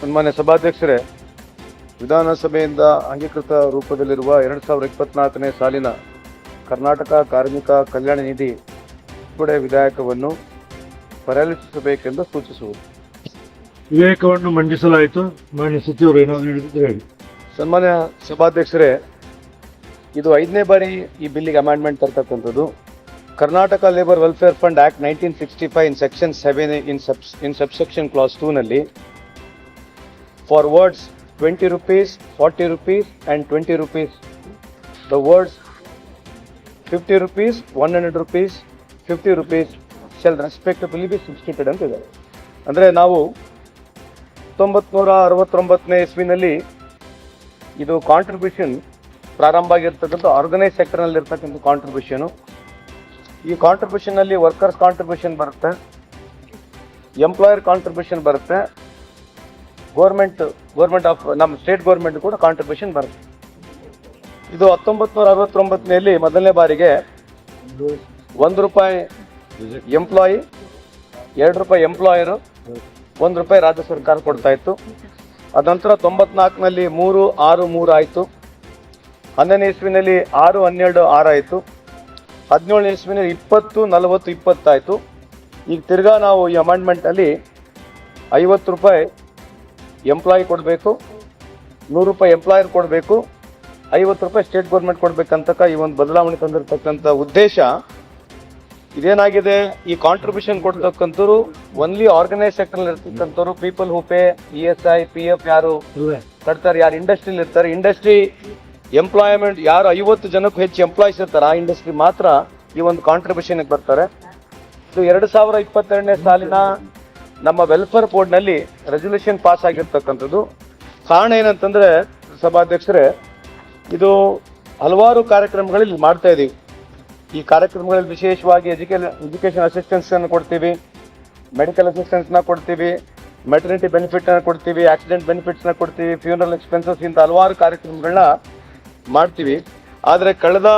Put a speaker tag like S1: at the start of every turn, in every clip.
S1: ಸನ್ಮಾನ್ಯ ಸಭಾಧ್ಯಕ್ಷರೇ ವಿಧಾನಸಭೆಯಿಂದ ಅಂಗೀಕೃತ ರೂಪದಲ್ಲಿರುವ ಎರಡು ಸಾವಿರದ ಇಪ್ಪತ್ನಾಲ್ಕನೇ ಸಾಲಿನ ಕರ್ನಾಟಕ ಕಾರ್ಮಿಕ ಕಲ್ಯಾಣ ನಿಧಿ ಬಿಡುಗಡೆ ವಿಧೇಯಕವನ್ನು ಪರಿಶೀಲಿಸಬೇಕೆಂದು ಸೂಚಿಸುವುದು.
S2: ವಿಧೇಯಕವನ್ನು ಮಂಡಿಸಲಾಯಿತು. ಮಾನ್ಯ ಸಚಿವರು ಏನಾದರೂ ಹೇಳಿದ್ರೆ ಹೇಳಿ.
S1: ಸನ್ಮಾನ್ಯ ಸಭಾಧ್ಯಕ್ಷರೇ ಇದು ಐದನೇ ಬಾರಿ ಈ ಬಿಲ್ಲಿಗೆ amendment ತರ್ತಕ್ಕಂಥದ್ದು. Karnataka labour welfare fund act nineteen sixty five in section seven in sub in subsection clause ಟೂನಲ್ಲಿ for words twenty rupees forty rupees and twenty rupees the words fifty rupees one hundred rupees fifty rupees shall be ಅಂತ ಇದೆ ಅಂದರೆ ನಾವು ಹತ್ತೊಂಬತ್ನೂರ ಅರವತ್ತೊಂಬತ್ತನೇ ಇಸ್ವಿನಲ್ಲಿ ಇದು contribution ಪ್ರಾರಂಭ ಆಗಿರ್ತಕ್ಕಂಥ organise ಸೆಕ್ಟರ್ನಲ್ಲಿ ಇರ್ತಕ್ಕಂಥ contribution ಈ ಕಾಂಟ್ರಿಬ್ಯೂಷನಲ್ಲಿ ವರ್ಕರ್ಸ್ ಕಾಂಟ್ರಿಬ್ಯೂಷನ್ ಬರುತ್ತೆ ಎಂಪ್ಲಾಯರ್ ಕಾಂಟ್ರಿಬ್ಯೂಷನ್ ಬರುತ್ತೆ ಗೋರ್ಮೆಂಟ್ ಗೋರ್ಮೆಂಟ್ ಆಫ್, ನಮ್ಮ ಸ್ಟೇಟ್ ಗೋರ್ಮೆಂಟ್ ಕೂಡ ಕಾಂಟ್ರಿಬ್ಯೂಷನ್ ಬರುತ್ತೆ. ಇದು ಹತ್ತೊಂಬತ್ತು ನೂರ ಅರವತ್ತೊಂಬತ್ತನೇಲಿ ಮೊದಲನೇ ಬಾರಿಗೆ ಒಂದು ರೂಪಾಯಿ ಎಂಪ್ಲಾಯಿ ಎರಡು ರೂಪಾಯಿ ಎಂಪ್ಲಾಯರು ಒಂದು ರೂಪಾಯಿ ರಾಜ್ಯ ಸರ್ಕಾರ ಕೊಡ್ತಾ ಇತ್ತು. ಅದನಂತರ ತೊಂಬತ್ನಾಲ್ಕನಲ್ಲಿ ಮೂರು, ಆರು, ಮೂರು ಆಯಿತು. ಹನ್ನೊಂದನೇ ಇಸ್ವಿನಲ್ಲಿ ಆರು, ಹನ್ನೆರಡು, ಆರು ಆಯಿತು. ಹದಿನೇಳನೇ ಇಸ್ವಿನಲ್ಲಿ ಇಪ್ಪತ್ತು, ನಲವತ್ತು ಇಪ್ಪತ್ತಾಯಿತು ಈಗ ತಿರ್ಗಾ ನಾವು ಈ ಅಮೆಂಡ್ಮೆಂಟಲ್ಲಿ ಐವತ್ತು ರೂಪಾಯಿ ಎಂಪ್ಲಾಯಿ ಕೊಡಬೇಕು, ನೂರು ರೂಪಾಯಿ ಎಂಪ್ಲಾಯರ್ ಕೊಡಬೇಕು, ಐವತ್ತು ರೂಪಾಯಿ ಸ್ಟೇಟ್ ಗೌರ್ಮೆಂಟ್ ಕೊಡಬೇಕಂತಕ್ಕ ಈ ಒಂದು ಬದಲಾವಣೆ ತಂದಿರತಕ್ಕಂಥ ಉದ್ದೇಶ ಇದೇನಾಗಿದೆ? ಈ ಕಾಂಟ್ರಿಬ್ಯೂಷನ್ ಕೊಡ್ತಕ್ಕಂಥವ್ರು ಓನ್ಲಿ ಆರ್ಗನೈಸ್ ಸೆಕ್ಟರ್ ಇರ್ತಕ್ಕಂಥವ್ರು people who pay E S I P F ಯಾರು ಕಟ್ತಾರೆ, ಯಾರು ಇಂಡಸ್ಟ್ರಿಲಿ ಇರ್ತಾರೆ. ಇಂಡಸ್ಟ್ರಿ ಎಂಪ್ಲಾಯ್ಮೆಂಟ್ ಯಾರು ಐವತ್ತು ಜನಕ್ಕೂ ಹೆಚ್ಚು ಎಂಪ್ಲಾಯ್ಸ್ ಇರ್ತಾರೆ, ಆ ಇಂಡಸ್ಟ್ರಿ ಮಾತ್ರ ಈ ಒಂದು ಕಾಂಟ್ರಿಬ್ಯೂಷನ್ ಬರ್ತಾರೆ. ಇದು ಎರಡು ಸಾವಿರ ಇಪ್ಪತ್ತೆರಡನೇ ಸಾಲಿನ ನಮ್ಮ ವೆಲ್ಫೇರ್ ಬೋರ್ಡ್ನಲ್ಲಿ ರೆಸಲ್ಯೂಷನ್ ಪಾಸ್ ಆಗಿರ್ತಕ್ಕಂಥದ್ದು. ಕಾರಣ ಏನಂತಂದರೆ, ಸಭಾಧ್ಯಕ್ಷರೇ, ಇದು ಹಲವಾರು ಕಾರ್ಯಕ್ರಮಗಳಲ್ಲಿ ಮಾಡ್ತಾ ಇದೀವಿ. ಈ ಕಾರ್ಯಕ್ರಮಗಳಲ್ಲಿ ವಿಶೇಷವಾಗಿ ಎಜುಕೇಶನ್ ಎಜುಕೇಷನ್ ಅಸಿಸ್ಟೆನ್ಸನ್ನು ಕೊಡ್ತೀವಿ ಮೆಡಿಕಲ್ ಅಸಿಸ್ಟೆನ್ಸ್ನ ಕೊಡ್ತೀವಿ ಮೆಟರ್ನಿಟಿ ಬೆನಿಫಿಟ್ನ ಕೊಡ್ತೀವಿ ಆಕ್ಸಿಡೆಂಟ್ ಬೆನಿಫಿಟ್ಸ್ನ ಕೊಡ್ತೀವಿ ಫ್ಯೂನರಲ್ ಎಕ್ಸ್ಪೆನ್ಸಸ್ ಇಂಥ ಹಲವಾರು ಕಾರ್ಯಕ್ರಮಗಳನ್ನ ಮಾಡ್ತೀವಿ. ಆದರೆ ಕಳೆದ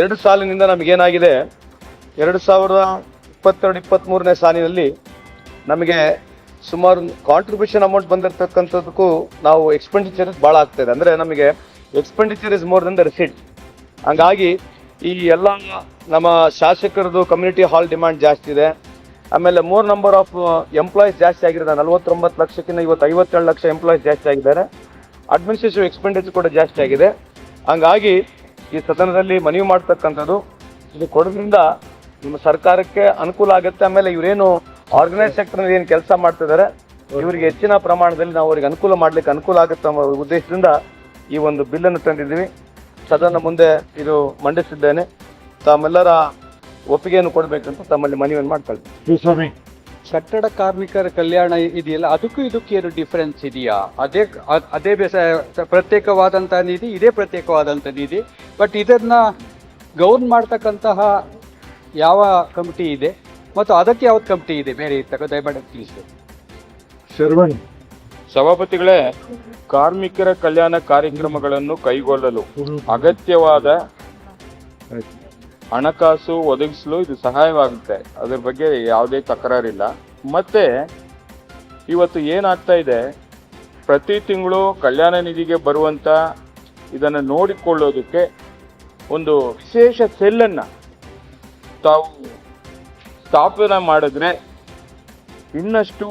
S1: ಎರಡು ಸಾಲಿನಿಂದ ನಮಗೇನಾಗಿದೆ, ಎರಡು ಸಾವಿರದ ಇಪ್ಪತ್ತೆರಡು ಇಪ್ಪತ್ತ್ಮೂರನೇ ಸಾಲಿನಲ್ಲಿ ನಮಗೆ ಸುಮಾರು ಕಾಂಟ್ರಿಬ್ಯೂಷನ್ ಅಮೌಂಟ್ ಬಂದಿರತಕ್ಕಂಥದ್ದಕ್ಕೂ ನಾವು ಎಕ್ಸ್ಪೆಂಡಿಚರ್ ಭಾಳ ಆಗ್ತಾಯಿದೆ ಅಂದರೆ ನಮಗೆ expenditure is more than the receipt ಹಂಗಾಗಿ ಈ ಎಲ್ಲ ನಮ್ಮ ಶಾಸಕರದು ಕಮ್ಯುನಿಟಿ ಹಾಲ್ ಡಿಮ್ಯಾಂಡ್ ಜಾಸ್ತಿ ಇದೆ. ಆಮೇಲೆ ಮೋರ್ ನಂಬರ್ ಆಫ್ ಎಂಪ್ಲಾಯೀಸ್ ಜಾಸ್ತಿ ಆಗಿರೋದು ನಲವತ್ತೊಂಬತ್ತು ಲಕ್ಷಕ್ಕಿಂತ ಇವತ್ತು ಐವತ್ತೇಳು ಲಕ್ಷ ಎಂಪ್ಲಾಯೀಸ್ ಜಾಸ್ತಿ ಆಗಿದ್ದಾರೆ. ಅಡ್ಮಿನಿಸ್ಟ್ರೇಷನ್ ಎಕ್ಸ್ಪೆಂಡಿಚರ್ ಕೂಡ ಜಾಸ್ತಿ ಆಗಿದೆ. ಹಂಗಾಗಿ ಈ ಸದನದಲ್ಲಿ ಮನವಿ ಮಾಡ್ತಕ್ಕಂಥದ್ದು ಇದು ಕೊಡೋದ್ರಿಂದ ನಿಮ್ಮ ಸರ್ಕಾರಕ್ಕೆ ಅನುಕೂಲ ಆಗುತ್ತೆ. ಆಮೇಲೆ ಇವರೇನು ಆರ್ಗನೈಸ್ ಸೆಕ್ಟರ್ನಲ್ಲಿ ಏನು ಕೆಲಸ ಮಾಡ್ತಿದ್ದಾರೆ ಇವರಿಗೆ ಹೆಚ್ಚಿನ ಪ್ರಮಾಣದಲ್ಲಿ ನಾವು ಅವರಿಗೆ ಅನುಕೂಲ ಮಾಡ್ಲಿಕ್ಕೆ ಅನುಕೂಲ ಆಗುತ್ತೆ ಅನ್ನೋ ಉದ್ದೇಶದಿಂದ ಈ ಒಂದು ಬಿಲ್ಲನ್ನು ತಂದಿದ್ದೀವಿ. ಸದನ ಮುಂದೆ ಇದು ಮಂಡಿಸಿದ್ದೇನೆ. ತಮ್ಮೆಲ್ಲರ ಒಪ್ಪಿಗೆಯನ್ನು ಕೊಡಬೇಕಂತ ತಮ್ಮಲ್ಲಿ ಮನವಿಯನ್ನು ಮಾಡ್ತಾಳೆ
S2: ಶ್ರೀಸ್ವಾಮಿ
S3: ಕಟ್ಟಡ ಕಾರ್ಮಿಕರ ಕಲ್ಯಾಣ ಇದೆಯಲ್ಲ ಅದಕ್ಕೂ ಇದಕ್ಕೂ ಏನು ಡಿಫರೆನ್ಸ್ ಇದೆಯಾ? ಅದೇ ಅದ್- ಅದೇ ಬೇಸ ಪ್ರತ್ಯೇಕವಾದಂತಹ ನಿಧಿ ಇದೇ ಪ್ರತ್ಯೇಕವಾದಂಥ ನಿಧಿ ಬಟ್ ಇದನ್ನ ಗೌರ್ನ್ ಮಾಡ್ತಕ್ಕಂತಹ ಯಾವ ಕಮಿಟಿ ಇದೆ? ಮತ್ತು ಅದಕ್ಕೆ ಯಾವ್ದು ಕಮಿಟಿ ಇದೆ? ಬೇರೆ ಇರ್ತಕ್ಕ ದಯಮಾಡಿ ತಿಳಿಸಿ
S2: ಶರ್ವಣ್.
S4: ಸಭಾಪತಿಗಳೇ ಕಾರ್ಮಿಕರ ಕಲ್ಯಾಣ ಕಾರ್ಯಕ್ರಮಗಳನ್ನು ಕೈಗೊಳ್ಳಲು ಅಗತ್ಯವಾದ ಹಣಕಾಸು ಒದಗಿಸಲು ಇದು ಸಹಾಯವಾಗುತ್ತೆ. ಅದ್ರ ಬಗ್ಗೆ ಯಾವುದೇ ತಕರಾರಿಲ್ಲ. ಮತ್ತೆ ಇವತ್ತು ಏನಾಗ್ತಾ ಇದೆ? ಪ್ರತಿ ತಿಂಗಳು ಕಲ್ಯಾಣ ನಿಧಿಗೆ ಬರುವಂತ ಇದನ್ನು ನೋಡಿಕೊಳ್ಳೋದಕ್ಕೆ ಒಂದು ವಿಶೇಷ ಸೆಲ್ಲನ್ನು ತಾವು ಸ್ಥಾಪನೆ ಮಾಡಿದ್ರೆ ಇನ್ನಷ್ಟು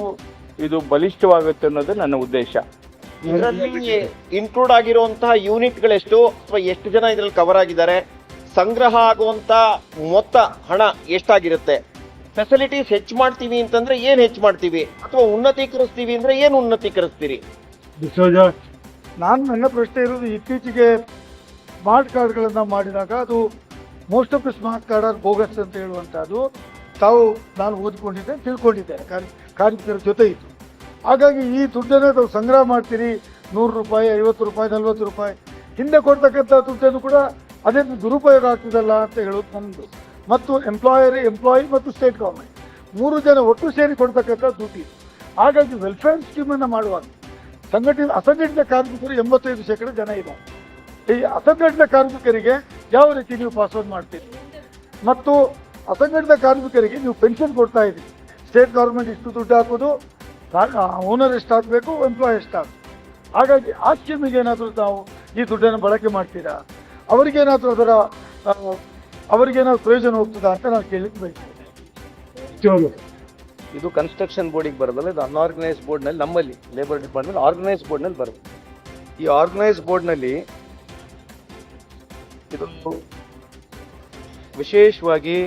S4: ಇದು ಬಲಿಷ್ಠವಾಗುತ್ತೆ ಅನ್ನೋದು ನನ್ನ ಉದ್ದೇಶ.
S5: ಇದರಲ್ಲಿ ಇನ್ಕ್ಲೂಡ್ ಆಗಿರುವಂತಹ ಯೂನಿಟ್ಗಳೆಷ್ಟು ಅಥವಾ ಎಷ್ಟು ಜನ ಇದರಲ್ಲಿ ಕವರ್ ಆಗಿದ್ದಾರೆ? ಸಂಗ್ರಹ ಆಗುವಂತ ಮೊತ್ತ ಹಣ ಎಷ್ಟಾಗಿರುತ್ತೆ? ಫೆಸಿಲಿಟೀಸ್ ಹೆಚ್ಚು ಮಾಡ್ತೀವಿ ಅಂತಂದ್ರೆ ಏನ್ ಹೆಚ್ಚು ಮಾಡ್ತೀವಿ? ಅಥವಾ ಉನ್ನತೀಕರಿಸ್ತೀವಿ ಅಂದ್ರೆ ಏನ್ ಉನ್ನತೀಕರಿಸ್ತೀರಿ?
S6: ನಾನು ನನ್ನ ಪ್ರಶ್ನೆ ಇರೋದು ಇತ್ತೀಚೆಗೆ ಸ್ಮಾರ್ಟ್ ಕಾರ್ಡ್ಗಳನ್ನು ಮಾಡಿದಾಗ ಅದು most of the smart card are bogus ಅಂತ ಹೇಳುವಂಥದ್ದು ತಾವು ನಾನು ಓದ್ಕೊಂಡಿದ್ದೆ ತಿಳ್ಕೊಂಡಿದ್ದೇನೆ. ಕಾರ್ಯ, ಕಾರ್ಮಿಕರ ಜೊತೆ ಇತ್ತು ಹಾಗಾಗಿ ಈ ದುಡ್ಡನ್ನು ತಾವು ಸಂಗ್ರಹ ಮಾಡ್ತೀರಿ, ನೂರು ರೂಪಾಯಿ, ಐವತ್ತು ರೂಪಾಯಿ, ನಲ್ವತ್ತು ರೂಪಾಯಿ, ಹಿಂದೆ ಕೊಡ್ತಕ್ಕಂಥ ದುಡ್ಡನ್ನು ಕೂಡ ಅದೇನು ದುರುಪಯೋಗ ಆಗ್ತದಲ್ಲ ಅಂತ ಹೇಳೋದು ನಮ್ಮದು ಮತ್ತು ಎಂಪ್ಲಾಯರ್ ಎಂಪ್ಲಾಯಿ ಮತ್ತು ಸ್ಟೇಟ್ ಗೌರ್ಮೆಂಟ್ ಮೂರು ಜನ ಒಟ್ಟು ಸೇರಿ ಕೊಡ್ತಕ್ಕಂಥ ದುಡ್ಡಿದು ಹಾಗಾಗಿ ವೆಲ್ಫೇರ್ ಸ್ಕೀಮನ್ನು ಮಾಡುವಾಗ ಸಂಘಟಿತ, ಅಸಂಘಟಿತ ಕಾರ್ಮಿಕರು ಎಂಬತ್ತೈದು ಶೇಕಡ ಜನ ಇದ್ದಾರೆ. ಈ ಅಸಂಘಟಿತ ಕಾರ್ಮಿಕರಿಗೆ ಯಾವ ರೀತಿ ನೀವು ಪಾಸ್ಔಟ್ ಮಾಡ್ತೀರಿ? ಮತ್ತು ಅಸಂಘಟಿತ ಕಾರ್ಮಿಕರಿಗೆ ನೀವು ಪೆನ್ಷನ್ ಕೊಡ್ತಾ ಇದ್ದೀರಿ ಸ್ಟೇಟ್ ಗೌರ್ಮೆಂಟ್ ಇಷ್ಟು ದುಡ್ಡು ಹಾಕೋದು ಓನರ್ ಎಷ್ಟಾಗಬೇಕು ಎಂಪ್ಲಾಯ್ ಎಷ್ಟಾಗಬೇಕು. ಹಾಗಾಗಿ ಆ ಸ್ಕೀಮಿಗೆ ಏನಾದರೂ ನಾವು ಈ ದುಡ್ಡನ್ನು ಬಳಕೆ ಮಾಡ್ತೀರಾ? ಅವರಿಗೇನಾದರೂ ಅದರ ಅವರಿಗೇನಾದ್ರು ಪ್ರಯೋಜನ ಹೋಗ್ತದಾ ಅಂತ ನಾನು ಕೇಳಲಿಕ್ಕೆ ಬಯಸ್ತೇನೆ.
S1: ಇದು ಕನ್ಸ್ಟ್ರಕ್ಷನ್ ಬೋರ್ಡಿಗೆ ಬರೋದಲ್ಲ, ಇದು ಅನ್ಆರ್ಗನೈಸ್ ಬೋರ್ಡ್ನಲ್ಲಿ ನಮ್ಮಲ್ಲಿ ಲೇಬರ್ ಡಿಪಾರ್ಟ್ಮೆಂಟ್ ಆರ್ಗನೈಸ್ ಬೋರ್ಡ್ನಲ್ಲಿ ಬರುತ್ತೆ. ಈ ಆರ್ಗನೈಸ್ ಬೋರ್ಡ್ನಲ್ಲಿ ಇದು ವಿಶೇಷವಾಗಿ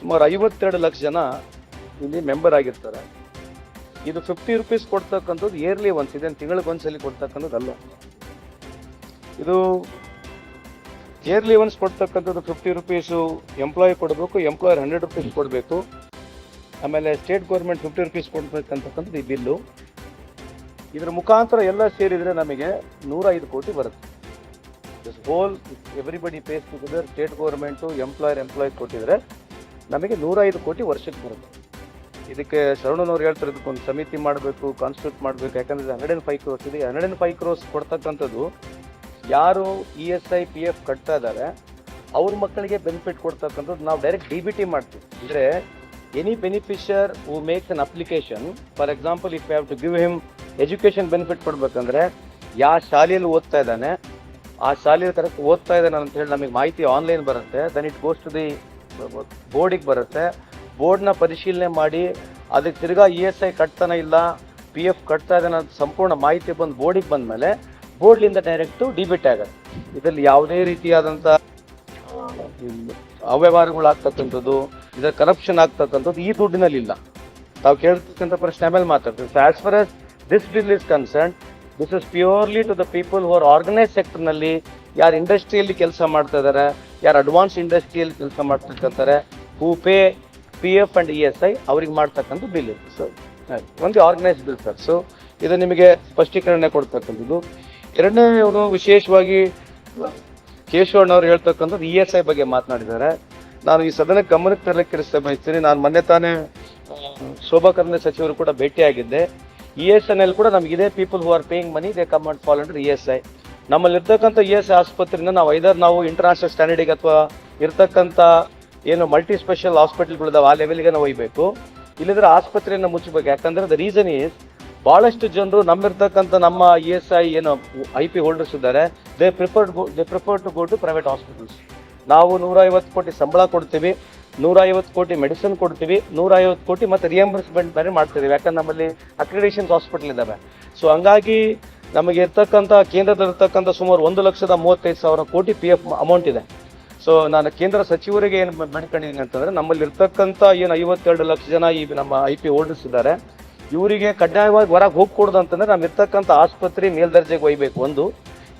S1: ಸುಮಾರು ಐವತ್ತೆರಡು ಲಕ್ಷ ಜನ ಇಲ್ಲಿ ಮೆಂಬರ್ ಆಗಿರ್ತಾರೆ. ಇದು ಫಿಫ್ಟಿ ರುಪೀಸ್ ಕೊಡ್ತಕ್ಕಂಥದ್ದು ಇಯರ್ಲಿ ಒನ್ಸ್ ಇದೆ ತಿಂಗಳಿಗೆ ಒಂದ್ಸಲಿ ಕೊಡ್ತಕ್ಕಂಥದ್ದು ಅಲ್ಲ. ಇದು ಇಯರ್ಲಿ ಒನ್ಸ್ ಕೊಡ್ತಕ್ಕಂಥದ್ದು ಫಿಫ್ಟಿ ರುಪೀಸು ಎಂಪ್ಲಾಯ್ ಕೊಡಬೇಕು ಎಂಪ್ಲಾಯರ್ ಹಂಡ್ರೆಡ್ ರುಪೀಸ್ ಕೊಡಬೇಕು. ಆಮೇಲೆ ಸ್ಟೇಟ್ ಗೌರ್ಮೆಂಟ್ ಫಿಫ್ಟಿ ರುಪೀಸ್ ಕೊಡ್ಬೇಕಂತಕ್ಕಂಥದ್ದು ಈ ಬಿಲ್ಲು. ಇದರ ಮುಖಾಂತರ ಎಲ್ಲ ಸೇರಿದರೆ ನಮಗೆ ನೂರ ಐದು ಕೋಟಿ ಬರುತ್ತೆ. This whole everybody pays together state government employer employee ಕೊಟ್ಟಿದ್ರೆ ನಮಗೆ ನೂರ ಐದು ಕೋಟಿ ವರ್ಷಕ್ಕೆ ಬರುತ್ತೆ. ಇದಕ್ಕೆ ಶರಣನವ್ರು ಹೇಳ್ತಾರೆ ಇದಕ್ಕೊಂದು ಸಮಿತಿ ಮಾಡಬೇಕು ಕಾನ್ಸ್ಟಿಟ್ಯೂಟ್ ಮಾಡಬೇಕು. ಯಾಕಂದರೆ ಹಂಡ್ರೆಡ್ ಆ್ಯಂಡ್ ಫೈವ್ ಕ್ರೋಸ್ ಇದೆ ಹಂಡ್ರೆಡ್ ಆ್ಯಂಡ್ ಫೈವ್ ಕ್ರೋಸ್ ಕೊಡ್ತಕ್ಕಂಥದ್ದು ಯಾರು E S I P F ಕಟ್ತಾ ಇದ್ದಾರೆ, ಅವ್ರ ಮಕ್ಕಳಿಗೆ ಬೆನಿಫಿಟ್ ಕೊಡ್ತಕ್ಕಂಥದ್ದು ನಾವು ಡೈರೆಕ್ಟ್ ಡಿ ಬಿ ಟಿ ಮಾಡ್ತೀವಿ. ಅಂದರೆ any beneficiary who makes an application for example if have to give him education benefit ಕೊಡಬೇಕಂದ್ರೆ ಯಾವ ಶಾಲೆಯಲ್ಲಿ ಓದ್ತಾ ಇದ್ದಾನೆ, ಆ ಶಾಲೆಯಲ್ಲಿ ಕರೆಕ್ಟ್ ಓದ್ತಾ ಇದ್ದಾನೆ ಅಂತ ಹೇಳಿ ನಮಗೆ ಮಾಹಿತಿ ಆನ್ಲೈನ್ ಬರುತ್ತೆ then it goes to the ಬೋರ್ಡಿಗೆ ಬರುತ್ತೆ. ಬೋರ್ಡ್ನ ಪರಿಶೀಲನೆ ಮಾಡಿ, ಅದಕ್ಕೆ ತಿರ್ಗಾ ಇ ಎಸ್ ಐ ಕಟ್ತಾನೆ ಇಲ್ಲ, ಪಿ ಎಫ್ ಕಟ್ತಾ ಇದೆ ಸಂಪೂರ್ಣ ಮಾಹಿತಿ ಬಂದು ಬೋರ್ಡಿಗೆ ಬಂದ ಮೇಲೆ ಬೋರ್ಡ್ಲಿಂದ ಡೈರೆಕ್ಟು ಡಿಬಿಟ್ ಆಗುತ್ತೆ. ಇದರಲ್ಲಿ ಯಾವುದೇ ರೀತಿಯಾದಂಥ ಅವ್ಯವಹಾರಗಳಾಗ್ತಕ್ಕಂಥದ್ದು ಇದರ ಕರಪ್ಷನ್ ಆಗ್ತಕ್ಕಂಥದ್ದು ಈ ದುಡ್ಡಿನಲ್ಲಿ ಇಲ್ಲ ತಾವು ಕೇಳ್ತಕ್ಕಂಥ ಪ್ರಶ್ನೆ ಆಮೇಲೆ ಮಾತಾಡ್ತೀವಿ. So as far as this bill is concern this is purely to the people who are organise ಸೆಕ್ಟರ್ನಲ್ಲಿ ಯಾರು ಇಂಡಸ್ಟ್ರಿಯಲ್ಲಿ ಕೆಲಸ ಮಾಡ್ತಾ ಇದ್ದಾರೆ ಯಾರು ಅಡ್ವಾನ್ಸ್ ಇಂಡಸ್ಟ್ರಿಯಲ್ಲಿ ಕೆಲಸ ಮಾಡ್ತಿರ್ಕಂತಾರೆ who pay P F and E S I ಅವ್ರಿಗೆ ಮಾಡ್ತಕ್ಕಂಥ ಬಿಲ್ ಇದು. ಸೊ ಒಂದು ಆರ್ಗನೈಸ್ ಬಿಲ್ ಸರ್ ಸೊ ಇದು ನಿಮಗೆ ಸ್ಪಷ್ಟೀಕರಣ ಕೊಡ್ತಕ್ಕಂಥದ್ದು. ಎರಡನೇವರು ವಿಶೇಷವಾಗಿ ಕೇಶವಣ್ಣವ್ರು ಹೇಳ್ತಕ್ಕಂಥದ್ದು ಇ ಎಸ್ ಐ ಬಗ್ಗೆ ಮಾತನಾಡಿದ್ದಾರೆ. ನಾನು ಈ ಸದನಕ್ಕೆ ಗಮನಕ್ಕೆ ತರಲಿಕ್ಕೆ ಬಯಸ್ತೀನಿ. ನಾನು ಮೊನ್ನೆ ತಾನೇ ಶೋಭಾ ಕರಂದ ಸಚಿವರು ಕೂಡ ಭೇಟಿಯಾಗಿದ್ದೆ. ಇ ಎಸ್ ಐನಲ್ಲಿ ಕೂಡ ನಮಗಿದೆ people who are paying money they come and fall under E S I ನಮ್ಮಲ್ಲಿ ಇರ್ತಕ್ಕಂಥ ಇ ಎಸ್ ಆಸ್ಪತ್ರೆಯಿಂದ ನಾವು ಐದರ್ ನಾವು ಇಂಟರ್ನ್ಯಾಷನಲ್ ಸ್ಟ್ಯಾಂಡರ್ಡಿಗೆ ಅಥವಾ ಇರ್ತಕ್ಕಂಥ ಏನು ಮಲ್ಟಿ ಸ್ಪೆಷಲ್ ಹಾಸ್ಪಿಟಲ್ಗಳಿದಾವೆ ಆ ಲೆವೆಲ್ಗೆ ನಾವು ಒಯ್ಬೇಕು ಇಲ್ಲದ್ರೆ ಆಸ್ಪತ್ರೆಯನ್ನು ಮುಚ್ಚಬೇಕು ಯಾಕಂದ್ರೆ ದ ರೀಸನ್ ಈಸ್ ಬಹಳಷ್ಟು ಜನರು ನಮ್ಮಿರ್ತಕ್ಕಂಥ ನಮ್ಮ ಇ ಎಸ್ ಐ ಏನು ಐ ಪಿ ಹೋಲ್ಡರ್ಸ್ ಇದ್ದಾರೆ. They prefer they prefer to go to private hospitals ನಾವು ನೂರ ಐವತ್ತು ಕೋಟಿ ಸಂಬಳ ಕೊಡ್ತೀವಿ. ನೂರೈವತ್ತು ಕೋಟಿ ಮೆಡಿಸಿನ್ ಕೊಡ್ತೀವಿ. ನೂರೈವತ್ತು ಕೋಟಿ ಮತ್ತೆ ರಿಯಂಬರ್ಸ್ಮೆಂಟ್ ಬೇರೆ ಮಾಡ್ತಿದ್ದೀವಿ. ಯಾಕಂದ್ರೆ ನಮ್ಮಲ್ಲಿ ಅಕ್ರಿಡೇಷನ್ಸ್ ಹಾಸ್ಪಿಟಲ್ ಇದ್ದಾವೆ. ಸೊ ಹಂಗಾಗಿ ನಮಗೆ ಇರ್ತಕ್ಕಂಥ, ಕೇಂದ್ರದಲ್ಲಿರ್ತಕ್ಕಂಥ ಸುಮಾರು ಒಂದು ಲಕ್ಷದ ಮೂವತ್ತೈದು ಸಾವಿರ ಕೋಟಿ ಪಿ ಎಫ್ ಅಮೌಂಟ್ ಇದೆ. ಸೊ ನಾನು ಕೇಂದ್ರ ಸಚಿವರಿಗೆ ಏನು ಮಾಡ್ಕೊಂಡಿದ್ದೀನಿ ಅಂತಂದ್ರೆ, ನಮ್ಮಲ್ಲಿ ಇರ್ತಕ್ಕಂಥ ಏನು ಐವತ್ತೆರಡು ಲಕ್ಷ ಜನ ಈ ನಮ್ಮ ಐ ಪಿ ಹೋಲ್ಡರ್ಸ್ ಇದ್ದಾರೆ. ಇವರಿಗೆ ಕಡ್ಡಾಯವಾಗಿ ಹೊರಗೆ ಹೋಗ್ಕೊಡ್ದು ಅಂತಂದರೆ ನಮ್ಮ ಇರ್ತಕ್ಕಂಥ ಆಸ್ಪತ್ರೆ ಮೇಲ್ದರ್ಜೆಗೆ ಒಯ್ಬೇಕು. ಒಂದು.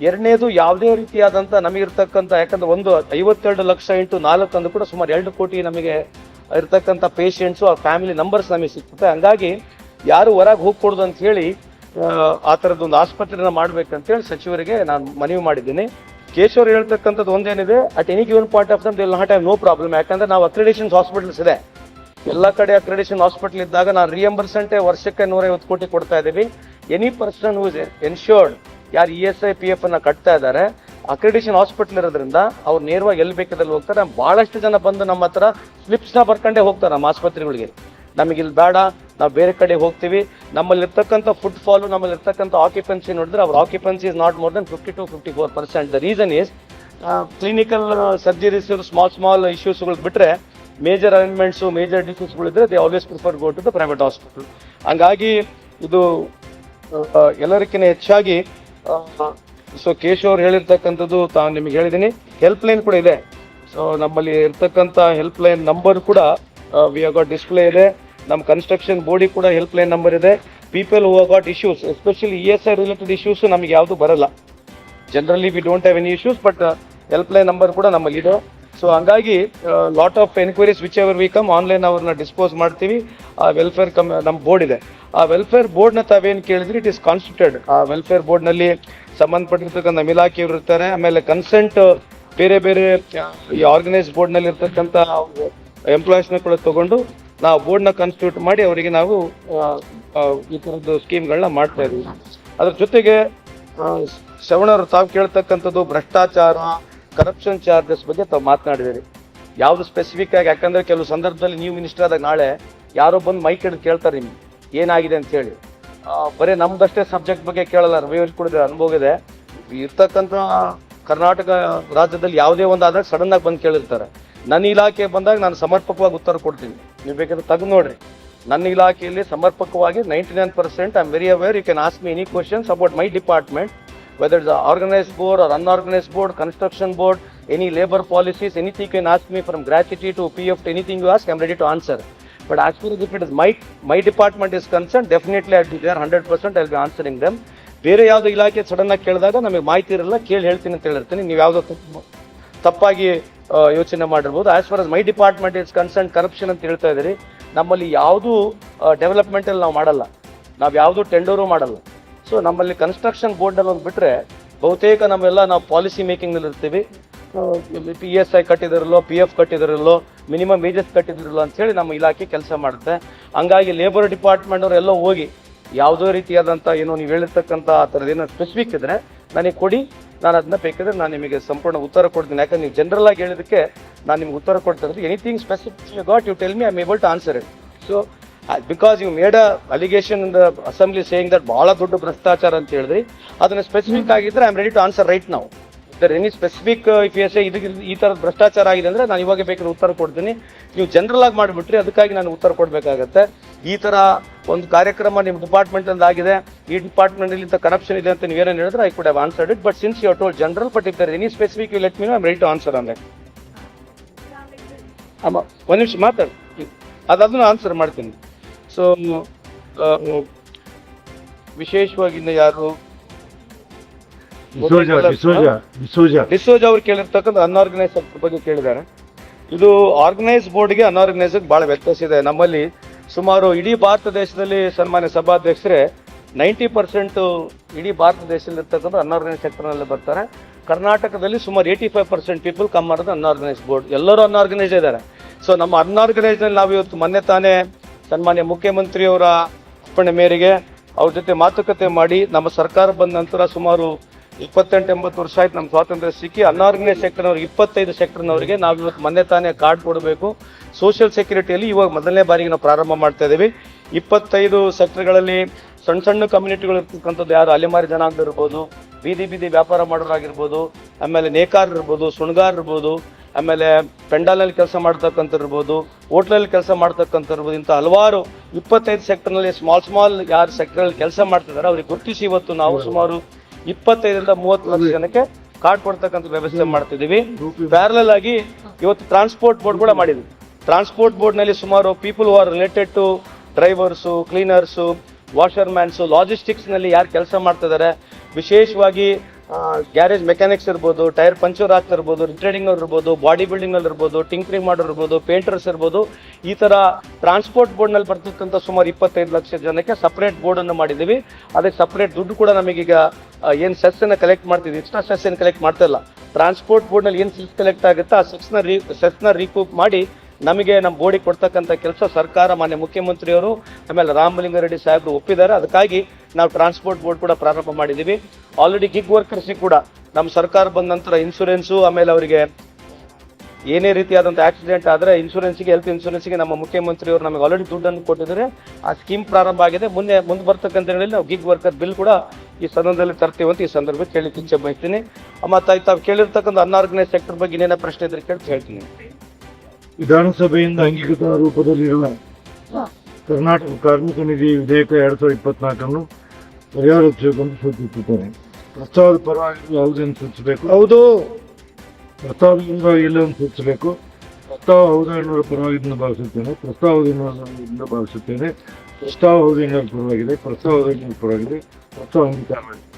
S1: ಎರಡನೇದು ಯಾವುದೇ ರೀತಿಯಾದಂಥ ನಮಗಿರ್ತಕ್ಕಂಥ ಯಾಕಂದ್ರೆ ಒಂದು ಐವತ್ತೆರಡು ಲಕ್ಷ ಇಂಟು ನಾಲ್ಕು ಅಂದು ಕೂಡ ಸುಮಾರು ಎರಡು ಕೋಟಿ ನಮಗೆ ಇರ್ತಕ್ಕಂಥ ಪೇಷಂಟ್ಸು ಆ ಫ್ಯಾಮಿಲಿ ನಂಬರ್ಸ್ ನಮಗೆ ಸಿಗ್ತದೆ. ಹಂಗಾಗಿ ಯಾರು ಹೊರಗೆ ಹೋಗ್ಕೊಡ್ದು ಅಂತ ಹೇಳಿ ಆ, ಥರದ್ದೊಂದು ಆಸ್ಪತ್ರೆನ ಮಾಡ್ಬೇಕಂತೇಳಿ ಸಚಿವರಿಗೆ ನಾನು ಮನವಿ ಮಾಡಿದ್ದೀನಿ. ಕೇಶವ್ರು ಹೇಳ್ತಕ್ಕಂಥದ್ದು ಒಂದೇನಿದೆ at any given point of time they'll not have no problem ಯಾಕಂದ್ರೆ ನಾವು ಅಕ್ರೆಡೇಷನ್ಸ್ ಹಾಸ್ಪಿಟಲ್ಸ್ ಇದೆ. ಎಲ್ಲ ಕಡೆ ಅಕ್ರೆಡೇಷನ್ ಹಾಸ್ಪಿಟಲ್ ಇದ್ದಾಗ ನಾನು ರಿಯಂಬರ್ಸೆಂಟೇ ವರ್ಷಕ್ಕೆ ನೂರೈವತ್ತು ಕೋಟಿ ಕೊಡ್ತಾ ಇದ್ದೀವಿ. Any person who is insured ಯಾರು E S I P F ಅನ್ನ ಕಟ್ತಾ ಇದ್ದಾರೆ ಅಕ್ರಿಡೇಷನ್ ಹಾಸ್ಪಿಟಲ್ ಇರೋದ್ರಿಂದ ಅವ್ರು ನೇರವಾಗಿ ಎಲ್ಲಿ ಬೇಕಾದಲ್ಲಿ ಹೋಗ್ತಾರೆ. ಬಹಳಷ್ಟು ಜನ ಬಂದು ನಮ್ಮ ಹತ್ರ ಸ್ಲಿಪ್ಸ್ನ ಬರ್ಕೊಂಡೇ ಹೋಗ್ತಾರೆ ನಮ್ಮ ಆಸ್ಪತ್ರೆಗಳಿಗೆ. ನಮಗೆ ಇಲ್ಲಿ ಬೇಡ, ನಾವು ಬೇರೆ ಕಡೆ ಹೋಗ್ತೀವಿ. ನಮ್ಮಲ್ಲಿರ್ತಕ್ಕಂಥ ಫುಡ್ ಫಾಲು ನಮ್ಮಲ್ಲಿರ್ತಕ್ಕಂಥ ಆಕ್ಯುಪೆನ್ಸಿ ನೋಡಿದ್ರೆ ಅವ್ರ occupancy is not more than fifty to fifty four percent the reason is clinical surgeries small small ಇಶ್ಯೂಸ್ಗಳು ಬಿಟ್ಟರೆ major arrangements major ಡಿಸೀಸ್ಗಳಿದ್ರೆ they always prefer go to the private hospital ಹಂಗಾಗಿ ಇದು ಎಲ್ಲರಿಗಿಂತ ಹೆಚ್ಚಾಗಿ so Keshav ಅವ್ರು ಹೇಳಿರ್ತಕ್ಕಂಥದ್ದು ತಾನು ನಿಮಗೆ ಹೇಳಿದ್ದೀನಿ ಹೆಲ್ಪ್ ಲೈನ್ ಕೂಡ ಇದೆ. ಸೊ ನಮ್ಮಲ್ಲಿ ಇರ್ತಕ್ಕಂಥ ಹೆಲ್ಪ್ ಲೈನ್ ನಂಬರ್ ಕೂಡ ವಿ ಗಾಟ್ ಡಿಸ್ಪ್ಲೇ ಇದೆ. ನಮ್ಮ ಕನ್ಸ್ಟ್ರಕ್ಷನ್ ಬೋರ್ಡಿ ಕೂಡ ಹೆಲ್ಪ್ ಲೈನ್ ನಂಬರ್ ಇದೆ people who got issues especially E S I related issues ನಮಗೆ ಯಾವುದು ಬರಲ್ಲ. Generally we don't have any issues but help line number ಕೂಡ ನಮ್ಮಲ್ಲಿ ಇದೆ. ಸೊ ಹಂಗಾಗಿ lot of enquiries which ever we come online ಅವ್ರನ್ನ dispose ಮಾಡ್ತೀವಿ. ಆ ವೆಲ್ಫೇರ್ ಕಮ್ ನಮ್ಮ ಬೋರ್ಡ್ ಇದೆ. ಆ ವೆಲ್ಫೇರ್ ಬೋರ್ಡ್ನ ತಾವೇನು ಕೇಳಿದ್ರಿ? ಇಟ್ ಇಸ್ ಕಾನ್ಸ್ಟಿಟ್ಯೂಟೆಡ್ ಆ ವೆಲ್ಫೇರ್ ಬೋರ್ಡ್ನಲ್ಲಿ ಸಂಬಂಧಪಟ್ಟಿರ್ತಕ್ಕಂಥ ಇಲಾಖೆಯವರು ಇರ್ತಾರೆ. ಆಮೇಲೆ ಕನ್ಸೆಂಟ್ ಬೇರೆ ಬೇರೆ ಆ, ಈ ಆರ್ಗನೈಸ್ ಬೋರ್ಡ್ನಲ್ಲಿ ಇರ್ತಕ್ಕಂಥ ಎಂಪ್ಲಾಯೀಸ್ನ ಕೂಡ ತಗೊಂಡು ನಾವು ಬೋರ್ಡ್ನ ಕಾನ್ಸ್ಟಿಟ್ಯೂಟ್ ಮಾಡಿ ಅವರಿಗೆ ನಾವು ಈ ಥರದ್ದು ಸ್ಕೀಮ್ಗಳನ್ನ ಮಾಡ್ತಾ ಇದ್ದೀವಿ. ಅದ್ರ ಜೊತೆಗೆ ಶವಣರು ತಾವು ಕೇಳ್ತಕ್ಕಂಥದ್ದು ಭ್ರಷ್ಟಾಚಾರ ಕರಪ್ಷನ್ ಚಾರ್ಜಸ್ ಬಗ್ಗೆ ತಾವು ಮಾತನಾಡಿದಿರಿ ಯಾವುದು ಸ್ಪೆಸಿಫಿಕ್ ಆಗಿ, ಯಾಕಂದ್ರೆ ಕೆಲವು ಸಂದರ್ಭದಲ್ಲಿ ನೀವು ಮಿನಿಸ್ಟರ್ ಆದಾಗ ನಾಳೆ ಯಾರೋ ಬಂದು ಮೈಕ್ ಹಿಡಿದು ಕೇಳ್ತಾರೆ ನಿಮ್ಗೆ. ಏನಾಗಿದೆ ಅಂತ ಹೇಳಿ. ಬರೀ ನಮ್ದಷ್ಟೇ ಸಬ್ಜೆಕ್ಟ್ ಬಗ್ಗೆ ಕೇಳಲ್ಲ ಕೂಡ ಅನುಭವ ಇದೆ. ಇರ್ತಕ್ಕಂಥ ಕರ್ನಾಟಕ ರಾಜ್ಯದಲ್ಲಿ ಯಾವುದೇ ಒಂದು ಆದಾಗ ಸಡನ್ ಆಗಿ ಬಂದು ಕೇಳಿರ್ತಾರೆ. ನನ್ನ ಇಲಾಖೆ ಬಂದಾಗ ನಾನು ಸಮರ್ಪಕವಾಗಿ ಉತ್ತರ ಕೊಡ್ತೀನಿ. ನೀವು ಬೇಕಾದ್ರೆ ತಗ್ ನೋಡ್ರಿ. ನನ್ನ ಇಲಾಖೆಯಲ್ಲಿ ಸಮರ್ಪಕವಾಗಿ ninety nine percent I am very aware you can ask me any questions about my department whether is organise board or unorganise board construction board any labour policies anything can ask me from gratuity to P F anything you ask I'm ready to answer but as far if it is my my department is concern definitely I are hundred percent I be answering them ಬೇರೆ ಯಾವುದು ಇಲಾಖೆ sudden ಆಗಿ ಕೇಳಿದಾಗ ನಮಗೆ ಮಾಹಿತಿ ಇರಲ್ಲ, ಕೇಳಿ ಹೇಳ್ತೀನಿ ಅಂತ ಹೇಳಿರ್ತೀನಿ. ನೀವು ಯಾವುದೋ ತಪ್ಪು ತಪ್ಪಾಗಿ ಯೋಚನೆ ಮಾಡಿರ್ಬೋದು. As far as my department is concern corruption ಅಂತ ಹೇಳ್ತಾ ಇದ್ದೀರಿ. ನಮ್ಮಲ್ಲಿ ಯಾವುದೂ ಡೆವಲಪ್ಮೆಂಟಲ್ಲಿ ನಾವು ಮಾಡಲ್ಲ. ನಾವು ಯಾವುದೂ ಟೆಂಡರು ಮಾಡಲ್ಲ. ಸೊ ನಮ್ಮಲ್ಲಿ ಕನ್ಸ್ಟ್ರಕ್ಷನ್ ಬೋರ್ಡಲ್ಲಿ ಒಂದು ಬಿಟ್ಟರೆ ಬಹುತೇಕ ನಮ್ಮೆಲ್ಲ ನಾವು ಪಾಲಿಸಿ ಮೇಕಿಂಗ್ನಲ್ಲಿ ಇರ್ತೀವಿ. ಪಿ ಎಸ್ ಐ ಕಟ್ಟಿದಿರಲ್ಲೋ ಪಿ ಎಫ್ ಕಟ್ಟಿದಿರಲ್ಲೋ ಮಿನಿಮಮ್ ವೇಜಸ್ ಕಟ್ಟಿದಿರಲ್ಲೋ ಅಂತೇಳಿ ನಮ್ಮ ಇಲಾಖೆ ಕೆಲಸ ಮಾಡುತ್ತೆ. ಹಂಗಾಗಿ ಲೇಬರ್ ಡಿಪಾರ್ಟ್ಮೆಂಟ್ ಅವರೆಲ್ಲ ಹೋಗಿ ಯಾವುದೋ ರೀತಿಯಾದಂಥ ಏನೋ ನೀವು ಹೇಳಿರ್ತಕ್ಕಂಥ ಆ ಥರದ ಏನೋ ಸ್ಪೆಸಿಫಿಕ್ ಇದ್ರೆ ನನಗೆ ಕೊಡಿ. ನಾನು ಅದನ್ನ ಬೇಕಿದ್ರೆ ನಾನು ನಿಮಗೆ ಸಂಪೂರ್ಣ ಉತ್ತರ ಕೊಡ್ತೀನಿ. ಯಾಕಂದ್ರೆ ನೀವು ಜನರಲ್ ಆಗಿ ಹೇಳಿದಕ್ಕೆ ನಾನು ನಿಮ್ಗೆ ಉತ್ತರ ಕೊಡ್ತೀನಿ anything specific got you tell me I able to answer it so because you made a allegation in the assembly saying that ಬಹಳ ದೊಡ್ಡ ಭ್ರಷ್ಟಾಚಾರ ಅಂತ ಹೇಳಿದ್ರಿ. ಅದನ್ನ ಸ್ಪೆಸಿಫಿಕ್ ಆಗಿದ್ರೆ I am ready to answer right ನಾವು there any specific if is ಇದಕ್ಕೆ ಈ ಥರದ ಭ್ರಷ್ಟಾಚಾರ ಆಗಿದೆ ಅಂದರೆ ನಾನು ಇವಾಗ ಬೇಕಾದ್ರೆ ಉತ್ತರ ಕೊಡ್ತೀನಿ. ನೀವು ಜನರಲ್ ಆಗಿ ಮಾಡಿಬಿಟ್ರಿ, ಅದಕ್ಕಾಗಿ ನಾನು ಉತ್ತರ ಕೊಡಬೇಕಾಗತ್ತೆ. ಈ ಥರ ಒಂದು ಕಾರ್ಯಕ್ರಮ ನಿಮ್ಮ ಡಿಪಾರ್ಟ್ಮೆಂಟ್ ಆಗಿದೆ. ಈ ಡಿಪಾರ್ಟ್ಮೆಂಟ್ ಇಂಥ ಕರಪ್ಷನ್ ಇದೆ ಅಂತ ನೀವೇನೇನು ಹೇಳಿದ್ರೆ I could have answered it but since you told general but if there any specific you let me I'm am ready to answer on that ಅಮ್ಮ ಒಂದು ನಿಮಿಷ ಮಾತಾಡಿ. ಅದನ್ನು ಆನ್ಸರ್ ಮಾಡ್ತೀನಿ. ಸೊ ವಿಶೇಷವಾಗಿ ಇನ್ನು ಯಾರು
S2: ಡಿಸೋಜ ಡಿಸೋಜ ಡಿಸೋಜ
S1: ಡಿಸೋಜ್ ಅವ್ರು ಕೇಳಿರ್ತಕ್ಕಂಥ ಅನ್ಆರ್ಗನೈಸ್ ಸೆಕ್ಟರ್ ಬಗ್ಗೆ ಕೇಳಿದ್ದಾರೆ. ಇದು ಆರ್ಗನೈಸ್ ಬೋರ್ಡ್ಗೆ ಅನ್ಆರ್ಗನೈಸ್ ಬಹಳ ವ್ಯತ್ಯಾಸ ಇದೆ. ನಮ್ಮಲ್ಲಿ ಸುಮಾರು ಇಡೀ ಭಾರತ ದೇಶದಲ್ಲಿ ಸನ್ಮಾನ್ಯ ಸಭಾಧ್ಯಕ್ಷರೇ ನೈಂಟಿ ಪರ್ಸೆಂಟ್ ಇಡೀ ಭಾರತ ದೇಶದಲ್ಲಿ ಇರ್ತಕ್ಕಂಥ ಅನ್ಆರ್ಗನೈಸ್ ಸೆಕ್ಟರ್ನಲ್ಲಿ ಬರ್ತಾರೆ. ಕರ್ನಾಟಕದಲ್ಲಿ ಸುಮಾರು eighty five percent people come ಮಾಡೋದು ಅನ್ಆರ್ಗನೈಸ್ ಬೋರ್ಡ್ ಎಲ್ಲರೂ ಅನ್ಆರ್ಗನೈಸ್ ಇದ್ದಾರೆ. ಸೊ ನಮ್ಮ ಅನ್ಆರ್ಗನೈಸ್ನಲ್ಲಿ ನಾವು ಇವತ್ತು ಮೊನ್ನೆ ತಾನೇ ಸನ್ಮಾನ್ಯ ಮುಖ್ಯಮಂತ್ರಿಯವರ ಅಪ್ಪಣೆ ಮೇರೆಗೆ ಅವ್ರ ಜೊತೆ ಮಾತುಕತೆ ಮಾಡಿ ನಮ್ಮ ಸರ್ಕಾರ ಬಂದ ನಂತರ ಸುಮಾರು ಇಪ್ಪತ್ತೆಂಟು ಎಂಬತ್ತು ವರ್ಷ ಆಯ್ತು ನಮ್ಮ ಸ್ವಾತಂತ್ರ್ಯ ಸಿಕ್ಕಿ ಅನ್ಆರ್ಗನೈಸ್ ಸೆಕ್ಟರ್ನವ್ರಿಗೆ, ಇಪ್ಪತ್ತೈದು ಸೆಕ್ಟರ್ನವರಿಗೆ ನಾವು ಇವತ್ತು ಮೊನ್ನೆ ತಾನೇ ಕಾರ್ಡ್ ಕೊಡಬೇಕು. ಸೋಷಿಯಲ್ ಸೆಕ್ಯೂರಿಟಿಯಲ್ಲಿ ಇವಾಗ ಮೊದಲನೇ ಬಾರಿಗೆ ನಾವು ಪ್ರಾರಂಭ ಮಾಡ್ತಾ ಇದ್ದೀವಿ ಇಪ್ಪತ್ತೈದು ಸೆಕ್ಟರ್ಗಳಲ್ಲಿ ಸಣ್ಣ ಸಣ್ಣ ಕಮ್ಯುನಿಟಿಗಳು ಇರ್ತಕ್ಕಂಥದ್ದು ಯಾರು ಅಲೆಮಾರಿ ಜನ ಇರ್ಬೋದು, ಬೀದಿ ಬೀದಿ ವ್ಯಾಪಾರ ಮಾಡೋರಾಗಿರ್ಬೋದು ಆಮೇಲೆ ನೇಕಾರ್ ಇರ್ಬೋದು ಸುಣ್ಗಾರ್ ಇರ್ಬೋದು, ಆಮೇಲೆ ಪೆಂಡಾಲಲ್ಲಿ ಕೆಲಸ ಮಾಡ್ತಕ್ಕಂಥ ಇರ್ಬೋದು, ಹೋಟ್ಲಲ್ಲಿ ಕೆಲಸ ಮಾಡ್ತಕ್ಕಂಥ ಇರ್ಬೋದು, ಇಂಥ ಹಲವಾರು ಇಪ್ಪತ್ತೈದು ಸೆಕ್ಟರ್ನಲ್ಲಿ ಸ್ಮಾಲ್ ಸ್ಮಾಲ್ ಯಾರು ಸೆಕ್ಟರಲ್ಲಿ ಕೆಲಸ ಮಾಡ್ತಿದ್ದಾರೆ ಅವ್ರಿಗೆ ಗುರುತಿಸಿ ಇವತ್ತು ನಾವು ಸುಮಾರು ಇಪ್ಪತ್ತೈದರಿಂದ ಮೂವತ್ತು ಲಕ್ಷ ಜನಕ್ಕೆ ಕಾರ್ಡ್ ಕೊಡ್ತಕ್ಕಂಥ ವ್ಯವಸ್ಥೆ ಮಾಡ್ತಿದ್ದೀವಿ. ಪ್ಯಾರಲಲ್ ಆಗಿ ಇವತ್ತು ಟ್ರಾನ್ಸ್ಪೋರ್ಟ್ ಬೋರ್ಡ್ ಕೂಡ ಮಾಡಿದ್ವಿ. ಟ್ರಾನ್ಸ್ಪೋರ್ಟ್ ಬೋರ್ಡ್ನಲ್ಲಿ ಸುಮಾರು people are related to drivers cleaners washermans ಲಾಜಿಸ್ಟಿಕ್ಸ್ನಲ್ಲಿ ಯಾರು ಕೆಲಸ ಮಾಡ್ತಿದ್ದಾರೆ. ವಿಶೇಷವಾಗಿ ಗ್ಯಾರೇಜ್ ಮೆಕ್ಯಾನಿಕ್ಸ್ ಇರ್ಬೋದು, ಟೈರ್ ಪಂಚರ್ ಆಗ್ತಿರ್ಬೋದು ರಿಟ್ರೇಡಿಂಗ್ ಅವ್ರು ಇರ್ಬೋದು ಬಾಡಿ ಬಿಲ್ಡಿಂಗ್ ಅಲ್ಲಿ ಇರ್ಬೋದು ಟಿಂಕ್ರಿಂಗ್ ಮಾಡೋರು ಇರ್ಬೋದು ಪೇಂಟರ್ಸ್ ಇರ್ಬೋದು, ಈ ತರ ಟ್ರಾನ್ಸ್ಪೋರ್ಟ್ ಬೋರ್ಡ್ನಲ್ಲಿ ಬರ್ತಕ್ಕಂಥ ಸುಮಾರು ಇಪ್ಪತ್ತೈದು ಲಕ್ಷ ಜನಕ್ಕೆ ಸಪ್ರೇಟ್ ಬೋರ್ಡ್ ಅನ್ನು ಮಾಡಿದ್ದೀವಿ. ಅದಕ್ಕೆ ಸಪ್ರೇಟ್ ದುಡ್ಡು ಕೂಡ ನಮಗೀಗ ಏನು ಸೆಸ್ಸನ್ನು ಕಲೆಕ್ಟ್ ಮಾಡ್ತೀವಿ ಎಕ್ಸ್ಟ್ರಾ ಸೆಸ್ ಏನು ಕಲೆಕ್ಟ್ ಮಾಡ್ತಾ ಇಲ್ಲ. ಟ್ರಾನ್ಸ್ಪೋರ್ಟ್ ಬೋರ್ಡ್ನಲ್ಲಿ ಏನು ಸೆಸ್ ಕಲೆಕ್ಟ್ ಆಗುತ್ತೆ ಆ ಸೆಸ್ನ ರೀ ಸೆಸ್ನ ರೀಕೂಪ್ ಮಾಡಿ ನಮಗೆ ನಮ್ಮ ಬೋರ್ಡಿಗೆ ಕೊಡ್ತಕ್ಕಂಥ ಕೆಲಸ ಸರ್ಕಾರ, ಮಾನ್ಯ ಮುಖ್ಯಮಂತ್ರಿಯವರು, ಆಮೇಲೆ ರಾಮಲಿಂಗಾರೆಡ್ಡಿ ಸಾಹೇಬರು ಒಪ್ಪಿದ್ದಾರೆ. ಅದಕ್ಕಾಗಿ ನಾವು ಟ್ರಾನ್ಸ್ಪೋರ್ಟ್ ಬೋರ್ಡ್ ಕೂಡ ಪ್ರಾರಂಭ ಮಾಡಿದ್ದೀವಿ. ಆಲ್ರೆಡಿ ಗಿಗ್ ವರ್ಕರ್ಸಿಗೆ ಕೂಡ ನಮ್ಮ ಸರ್ಕಾರ ಬಂದ ನಂತರ ಇನ್ಶೂರೆನ್ಸು ಆಮೇಲೆ ಅವರಿಗೆ ಏನೇ ರೀತಿಯಾದಂಥ ಆಕ್ಸಿಡೆಂಟ್ ಆದರೆ ಇನ್ಶೂರೆನ್ಸ್ಗೆ ಹೆಲ್ತ್ ಇನ್ಶೂರೆನ್ಸ್ಗೆ ನಮ್ಮ ಮುಖ್ಯಮಂತ್ರಿಯವರು ನಮಗೆ ಆಲ್ರೆಡಿ ದುಡ್ಡನ್ನು ಕೊಟ್ಟಿದ್ದಾರೆ. ಆ ಸ್ಕೀಮ್ ಪ್ರಾರಂಭ ಆಗಿದೆ. ಮುಂದೆ ಮುಂದೆ ಬರ್ತಕ್ಕಂಥ ನಾವು ಗಿಗ್ ವರ್ಕರ್ ಬಿಲ್ ಕೂಡ ಈ ಸದನದಲ್ಲಿ ತರ್ತೀವಿ ಅಂತ ಈ ಸಂದರ್ಭದಲ್ಲಿ ಕೇಳಿ ಇಚ್ಛೆ ಬಯಸ್ತೀನಿ ಮತ್ತು ತಾವು ಕೇಳಿರ್ತಕ್ಕಂಥ ಅನ್ಆರ್ಗನೈಸ್ ಸೆಕ್ಟರ್ ಬಗ್ಗೆ ಏನೇನೋ ಪ್ರಶ್ನೆ ಇದ್ರೆ ಕೇಳಿ ಹೇಳ್ತೀನಿ
S2: ವಿಧಾನಸಭೆಯಿಂದ ಅಂಗೀಕೃತ ರೂಪದಲ್ಲಿರುವ ಕರ್ನಾಟಕ ಕಾರ್ಮಿಕ ನಿಧಿ ವಿಧೇಯಕ ಎರಡು ಸಾವಿರದ ಇಪ್ಪತ್ನಾಲ್ಕನ್ನು ಪರಿಹಾರ ಸೂಚಿಸಿಕೊಂಡು ಸೂಚಿಸುತ್ತಾರೆ ಪ್ರಸ್ತಾವದ ಪರವಾಗಿ ಯಾವುದನ್ನು ಸೂಚಿಸಬೇಕು?
S6: ಹೌದು.
S2: ಪ್ರಸ್ತಾವದಿಂದ ಎಲ್ಲವನ್ನು ಸೂಚಿಸಬೇಕು. ಪ್ರಸ್ತಾವ ಹೌದು ಎನ್ನುವ ಪರವಾಗಿ ಭಾವಿಸುತ್ತೇನೆ. ಪ್ರಸ್ತಾವದಿಂದ ಭಾವಿಸುತ್ತೇನೆ. ಪ್ರಸ್ತಾವ ಹೌದು ಎನ್ನುವ ಪರವಾಗಿದೆ. ಪ್ರಸ್ತಾವ ಹೌದು ಎನ್ನುವ ಪರವಾಗಿದೆ. ಪ್ರಸ್ತಾವ ಅಂಗೀಕಾರ ಮಾಡಿ